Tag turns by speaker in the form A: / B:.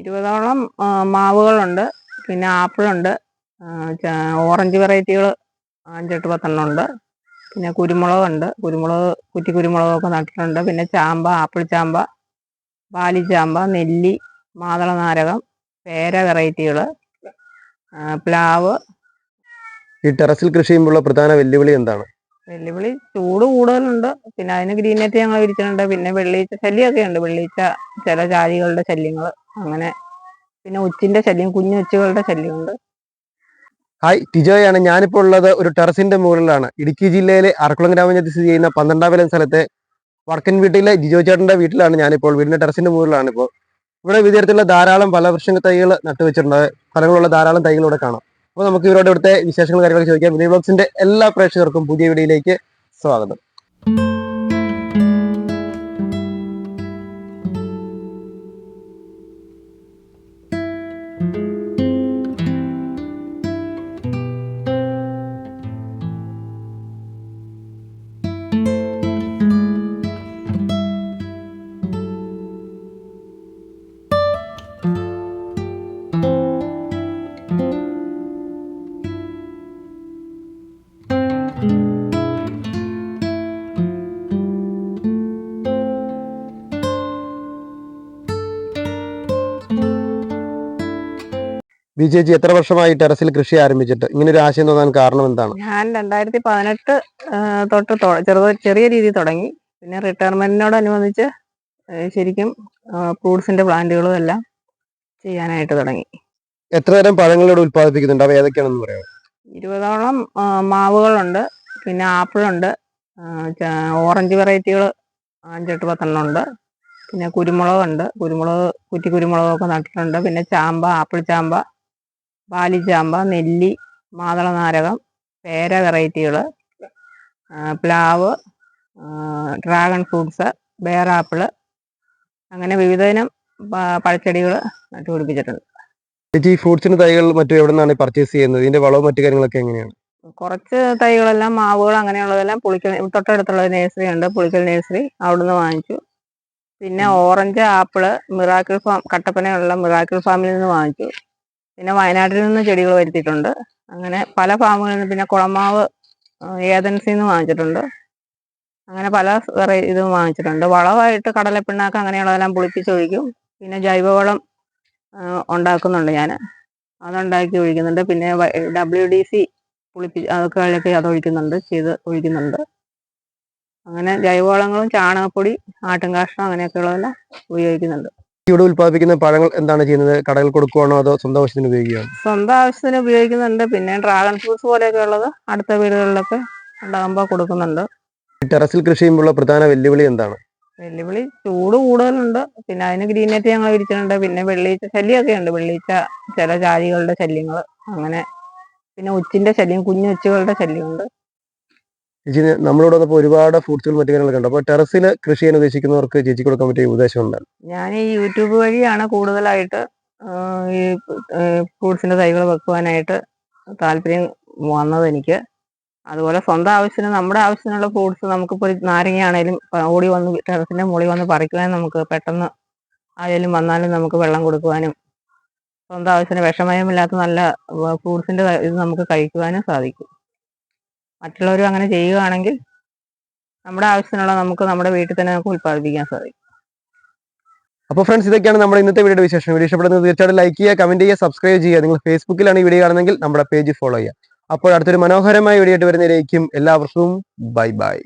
A: ഇരുപതോളം മാവുകളുണ്ട്. പിന്നെ ആപ്പിളുണ്ട്. ഓറഞ്ച് വെറൈറ്റികൾ അഞ്ചെട്ട് പത്തെണ്ണം ഉണ്ട് പിന്നെ കുരുമുളകുണ്ട്. കുരുമുളക് കുറ്റി കുരുമുളകൊക്കെ നട്ടിട്ടുണ്ട്. പിന്നെ ചാമ്പ ആപ്പിൾ ചാമ്പ പാലി ചാമ്പ നെല്ലി മാതള നാരകം പേര വെറൈറ്റികൾ പ്ലാവ്.
B: ഈ ടെറസിൽ കൃഷി ചെയ്യുമ്പോഴുള്ള പ്രധാന വെല്ലുവിളി എന്താണ്?
A: വെല്ലുവിളി ചൂട് കൂടുതലുണ്ട്. പിന്നെ അതിന് ഗ്രീൻ നെറ്റ് ഞങ്ങൾ വിരിച്ചിട്ടുണ്ട്. പിന്നെ വെള്ളീച്ച ശല്യമൊക്കെ ഉണ്ട് വെള്ളീച്ച ചില ജാതികളുടെ ശല്യങ്ങൾ. അങ്ങനെ പിന്നെ ഉച്ചിന്റെ ശല്യം കുഞ്ഞു ഉച്ചകളുടെ ശല്യമുണ്ട്.
B: ഹായ് ടിജോയാണ്. ഞാനിപ്പോൾ ഉള്ളത് ഒരു ടെറസിന്റെ മുകളിലാണ്. ഇടുക്കി ജില്ലയിലെ അറക്കുളം ഗ്രാമപഞ്ചായത്ത് സ്ഥിതി ചെയ്യുന്ന പന്ത്രണ്ടാം വിലം സ്ഥലത്തെ വടക്കൻ വീട്ടിലെ ജിജോ ചേട്ടന്റെ വീട്ടിലാണ് ഞാനിപ്പോൾ. വീടിന്റെ ടെറസിന്റെ മുകളിലാണ് ഇപ്പോൾ. ഇവിടെ വിദ്യാർത്ഥികളുടെ ധാരാളം ഫലവൃക്ഷ തൈകൾ നട്ടുവെച്ചിട്ടുണ്ട് ഫലങ്ങളുള്ള ധാരാളം തൈകൾ ഇവിടെ കാണാം. അപ്പോൾ നമുക്ക് ഇവരോട് ഇവിടുത്തെ വിശേഷങ്ങൾ കാര്യങ്ങളൊക്കെ ചോദിക്കാം. വിനയ് ബ്ലോഗ്സിന്റെ എല്ലാ പ്രേക്ഷകർക്കും പുതിയ വീഡിയോയിലേക്ക് സ്വാഗതം. ചേച്ചി എത്ര വർഷമായി ടെറസിൽ കൃഷി ആരംഭിച്ചിട്ട്? ഇങ്ങനെ ഒരു ആശയം തോന്നാൻ കാരണം എന്താണ്?
A: ഞാൻ രണ്ടായിരത്തി പതിനെട്ട് തൊട്ട് ചെറുത് ചെറിയ രീതിയിൽ തുടങ്ങി. പിന്നെ റിട്ടയർമെന്റിനോടനുബന്ധിച്ച് ശരിക്കും ഫ്രൂട്ട്സിന്റെ പ്ലാന്റുകളും എല്ലാം ചെയ്യാനായിട്ട് തുടങ്ങി.
B: എത്ര തരം പഴങ്ങളോട് ഉത്പാദിപ്പിക്കുന്നുണ്ട് അവ ഏതൊക്കെയാണെന്ന് പറയാം
A: ഇരുപതോളം മാവുകളുണ്ട്. പിന്നെ ആപ്പിളുണ്ട്. ഓറഞ്ച് വെറൈറ്റികൾ അഞ്ചെട്ട് പത്തെണ്ണം ഉണ്ട് പിന്നെ കുരുമുളകുണ്ട്. കുരുമുളക് കുറ്റി കുരുമുളകൊക്കെ നട്ടിട്ടുണ്ട്. പിന്നെ ചാമ്പ ആപ്പിൾ ചാമ്പ പാലി ചാമ്പ നെല്ലി മാതള നാരകം പേര വെറൈറ്റികൾ പ്ലാവ് ഡ്രാഗൺ ഫ്രൂട്ട്സ് ബേറാപ്പിൾ അങ്ങനെ വിവിധയിനം പഴച്ചെടികൾ നട്ടുപിടിപ്പിച്ചിട്ടുണ്ട്
B: ചേച്ചി ഈ ഫ്രൂട്ട്സിന് തൈകൾ മറ്റും എവിടെ നിന്നാണ് പർച്ചേസ് ചെയ്യുന്നത്? ഇതിന്റെ വളവും മറ്റു കാര്യങ്ങളൊക്കെ എങ്ങനെയാണ്?
A: കുറച്ച് തൈകളെല്ലാം മാവുകൾ അങ്ങനെയുള്ളതെല്ലാം പുളിക്കൽ തൊട്ടടുത്തുള്ള നേഴ്സറി ഉണ്ട് പുളിക്കൽ നേഴ്സറി. അവിടുന്ന് വാങ്ങിച്ചു. പിന്നെ ഓറഞ്ച് ആപ്പിൾ മിറാക്കിൾ ഫാം കട്ടപ്പനയുള്ള മിറാക്കിൾ ഫാമിൽ നിന്ന് വാങ്ങിച്ചു. പിന്നെ വയനാട്ടിൽ നിന്ന് ചെടികൾ വരുത്തിയിട്ടുണ്ട്. അങ്ങനെ പല ഫാമുകളിൽ നിന്ന് പിന്നെ കുളമാവ് ഏജൻസിയിൽ നിന്ന് വാങ്ങിച്ചിട്ടുണ്ട്. അങ്ങനെ പല ഇതും വാങ്ങിച്ചിട്ടുണ്ട്. വളമായിട്ട് കടലപ്പിണ്ണാക്ക് അങ്ങനെയുള്ളതെല്ലാം പുളിപ്പിച്ചൊഴിക്കും പിന്നെ ജൈവവളം ഉണ്ടാക്കുന്നുണ്ട് ഞാൻ അതുണ്ടാക്കി ഒഴിക്കുന്നുണ്ട്. പിന്നെ ഡബ്ല്യു ഡി സി പുളിപ്പി അതൊക്കെ അതിലൊക്കെ അത് ഒഴിക്കുന്നുണ്ട് ചെയ്ത് ഒഴിക്കുന്നുണ്ട്. അങ്ങനെ ജൈവവളങ്ങളും ചാണകപ്പൊടി ആട്ടുംകാഷ്ടം അങ്ങനെയൊക്കെയുള്ളതെല്ലാം ഉപയോഗിക്കുന്നുണ്ട്.
B: ഇവിടെ ഉത്പാദിപ്പിക്കുന്ന പഴങ്ങൾ എന്താണ് ചെയ്യുന്നത്? കടകൾ കൊടുക്കുവാണോ അതോ സ്വന്തം ആവശ്യത്തിന് ഉപയോഗിക്കുകയാണ്?
A: സ്വന്തം ആവശ്യത്തിന് ഉപയോഗിക്കുന്നുണ്ട്. പിന്നെ ഡ്രാഗൺ ഫ്രൂട്ട്സ് പോലെയൊക്കെ ഉള്ളത് അടുത്ത വീടുകളിലൊക്കെ ഉണ്ടാകുമ്പോൾ കൊടുക്കുന്നുണ്ട്.
B: ടെറസിൽ കൃഷി ചെയ്യുമ്പോഴുള്ള പ്രധാന വെല്ലുവിളി എന്താണ്?
A: വെല്ലുവിളി ചൂട് കൂടുതലുണ്ട്. പിന്നെ അതിന് ഗ്രീൻ നെറ്റ് ഞങ്ങൾ വിരിച്ചിട്ടുണ്ട്. പിന്നെ വെള്ളീച്ച ശല്യമൊക്കെ ഉണ്ട്. വെള്ളീച്ച ചില ജാതികളുടെ ശല്യങ്ങൾ അങ്ങനെ. പിന്നെ ഉച്ചിന്റെ ശല്യം കുഞ്ഞു ഉച്ചകളുടെ ശല്യമുണ്ട്.
B: ചേച്ചി നമ്മളോട് വന്നപ്പോൾ ഒരുപാട് ഫ്രൂട്ട്സുകൾ മറ്റു കാര്യങ്ങളൊക്കെ ഉണ്ട് അപ്പോൾ ടെറസിൽ കൃഷി ചെയ്യാൻ ഉദ്ദേശിക്കുന്നവർക്ക് ചേച്ചി കൊടുക്കാൻ പറ്റിയ ഉപദേശം എന്താണ്?
A: ഞാൻ ഈ യൂട്യൂബ് വഴിയാണ് കൂടുതലായിട്ട് ഈ ഫ്രൂട്ട്സിന്റെ തൈകൾ വെക്കുവാനായിട്ട് താല്പര്യം വന്നത് എനിക്ക്. അതുപോലെ സ്വന്തം ആവശ്യത്തിന് നമ്മുടെ ആവശ്യത്തിനുള്ള ഫ്രൂട്ട്സ് നമുക്കിപ്പോൾ നാരങ്ങയാണേലും ഓടി വന്ന് ടെറസിന്റെ മുകളിൽ വന്ന് പറിക്കുവാനും നമുക്ക് പെട്ടെന്ന് ആയാലും വന്നാലും നമുക്ക് വെള്ളം കൊടുക്കുവാനും സ്വന്തം ആവശ്യത്തിന് വിഷമയമില്ലാത്ത നല്ല ഫ്രൂട്ട്സിന്റെ ഇത് നമുക്ക് കഴിക്കുവാനും സാധിക്കും. മറ്റുള്ളവരും അങ്ങനെ ചെയ്യുകയാണെങ്കിൽ നമ്മുടെ ആവശ്യത്തിനുള്ള നമുക്ക് നമ്മുടെ വീട്ടിൽ തന്നെ നമുക്ക് ഉൽപ്പാദിപ്പിക്കാൻ സാധിക്കും.
B: അപ്പോൾ ഫ്രണ്ട്സ് ഇതൊക്കെയാണ് നമ്മുടെ ഇന്നത്തെ വീഡിയോയുടെ വിശേഷം വീഡിയോ ഇഷ്ടപ്പെടുന്നത് തീർച്ചയായിട്ടും ലൈക്ക് ചെയ്യുക കമന്റ് ചെയ്യുക സബ്സ്ക്രൈബ് ചെയ്യുക. നിങ്ങൾ ഫേസ്ബുക്കിലാണ് ഈ വീഡിയോ കാണുന്നതെങ്കിൽ നമ്മുടെ പേജ് ഫോളോ ചെയ്യുക. അപ്പോൾ അടുത്തൊരു മനോഹരമായ വീഡിയോ ആയിട്ട് വരുന്നതിലേക്കും എല്ലാവർക്കും ബൈ ബൈ